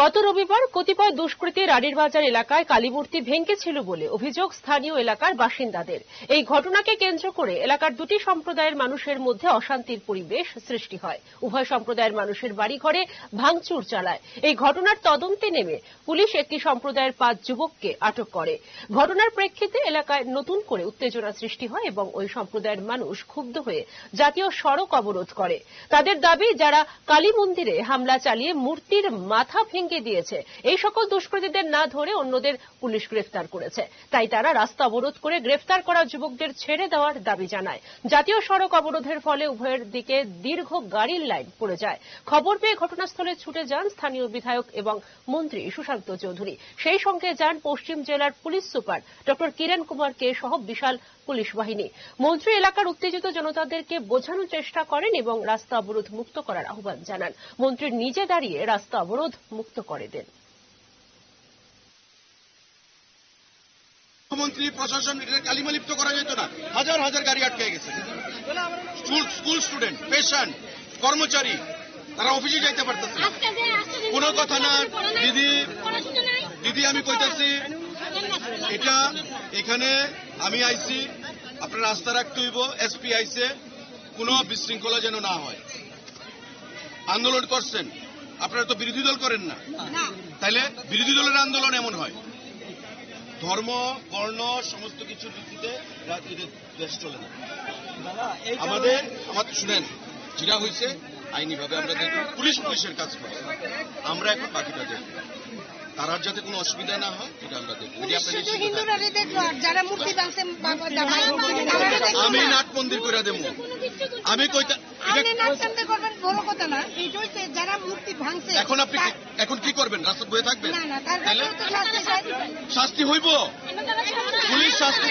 গত রবিবার কতিপয় দুষ্কৃতী রানীর বাজার এলাকায় কালীমূর্তি ভেঙেছিল বলে অভিযোগ স্থানীয় এলাকার বাসিন্দাদের। এই ঘটনাকে কেন্দ্র করে এলাকার দুটি সম্প্রদায়ের মানুষের মধ্যে অশান্তির পরিবেশ সৃষ্টি হয়। উভয় সম্প্রদায়ের মানুষের বাড়িঘরে ভাঙচুর চালায়। এই ঘটনার তদন্তে নেমে পুলিশ একটি সম্প্রদায়ের পাঁচ যুবককে আটক করে। ঘটনার প্রেক্ষিতে এলাকায় নতুন করে উত্তেজনা সৃষ্টি হয় এবং ওই সম্প্রদায়ের মানুষ ক্ষুব্ধ হয়ে জাতীয় সড়ক অবরোধ করে। তাদের দাবি, যারা কালী মন্দিরে হামলা চালিয়ে মূর্তির মাথা ভেঙে দিয়েছে। এই সকল দুষ্কৃতীদের না ধরে অন্যদের পুলিশ গ্রেফতার করেছে। তাই তারা রাস্তা অবরোধ করে গ্রেফতার করা যুবকদের ছেড়ে দেওয়ার দাবি জানায়। জাতীয় সড়ক অবরোধের ফলে উভয়ের দিকে দীর্ঘ গাড়ির লাইন পড়ে যায়। খবর পেয়ে ঘটনাস্থলে ছুটে যান স্থানীয় বিধায়ক এবং মন্ত্রী সুশান্ত চৌধুরী। সেই সঙ্গে যান পশ্চিম জেলার police super doctor Kiran Kumar কে সহ বিশাল পুলিশ বাহিনী। মন্ত্রী এলাকার উত্তেজিত জনতাদেরকে বোঝানোর চেষ্টা করেন এবং রাস্তা অবরোধ মুক্ত করার আহ্বান জানান। মন্ত্রী নিজে দাঁড়িয়ে রাস্তা অবরোধ মুক্ত করে দেন। মুখ্যমন্ত্রী প্রশাসন এটা কালিমা লিপ্ত করা যেত না। হাজার হাজার গাড়ি আটকে গেছে। স্কুল স্কুল স্টুডেন্ট পেশেন্ট কর্মচারী তারা অফিসে যাইতে পারতেছে কোনো কথা না। দিদি দিদি আমি কইতাছি এটা এখানে আমি আইছি আপনার রাস্তা রাখতে হইব এসপি আইছে কোনো বিশৃঙ্খলা যেন না হয়। আন্দোলন করছেন। আপনারা তো বিরোধী দল করেন না। তাইলে বিরোধী দলের আন্দোলন এমন হয়। ধর্ম বর্ণ সমস্ত কিছু ভিত্তিতে রাজনীতির দেশ চলে না। আমাদের আমাদের শুনেন যেটা হয়েছে আইনিভাবে আমরা দেখব পুলিশ পুলিশের কাজ করে আমরা এখন বাকিটা দেখব তারার যাতে কোনো অসুবিধা না হয় এটা আমরা দেখব। আমি। নাট মন্দির করে দেব আমি কইতা করবেন বড় কথা না। যারা মূর্তি ভাঙছে এখন আপনি কি- এখন কি করবেন? রাস্তা বয়ে থাকবেন? না না তার শাস্তি হইব? পুলিশ শাস্তি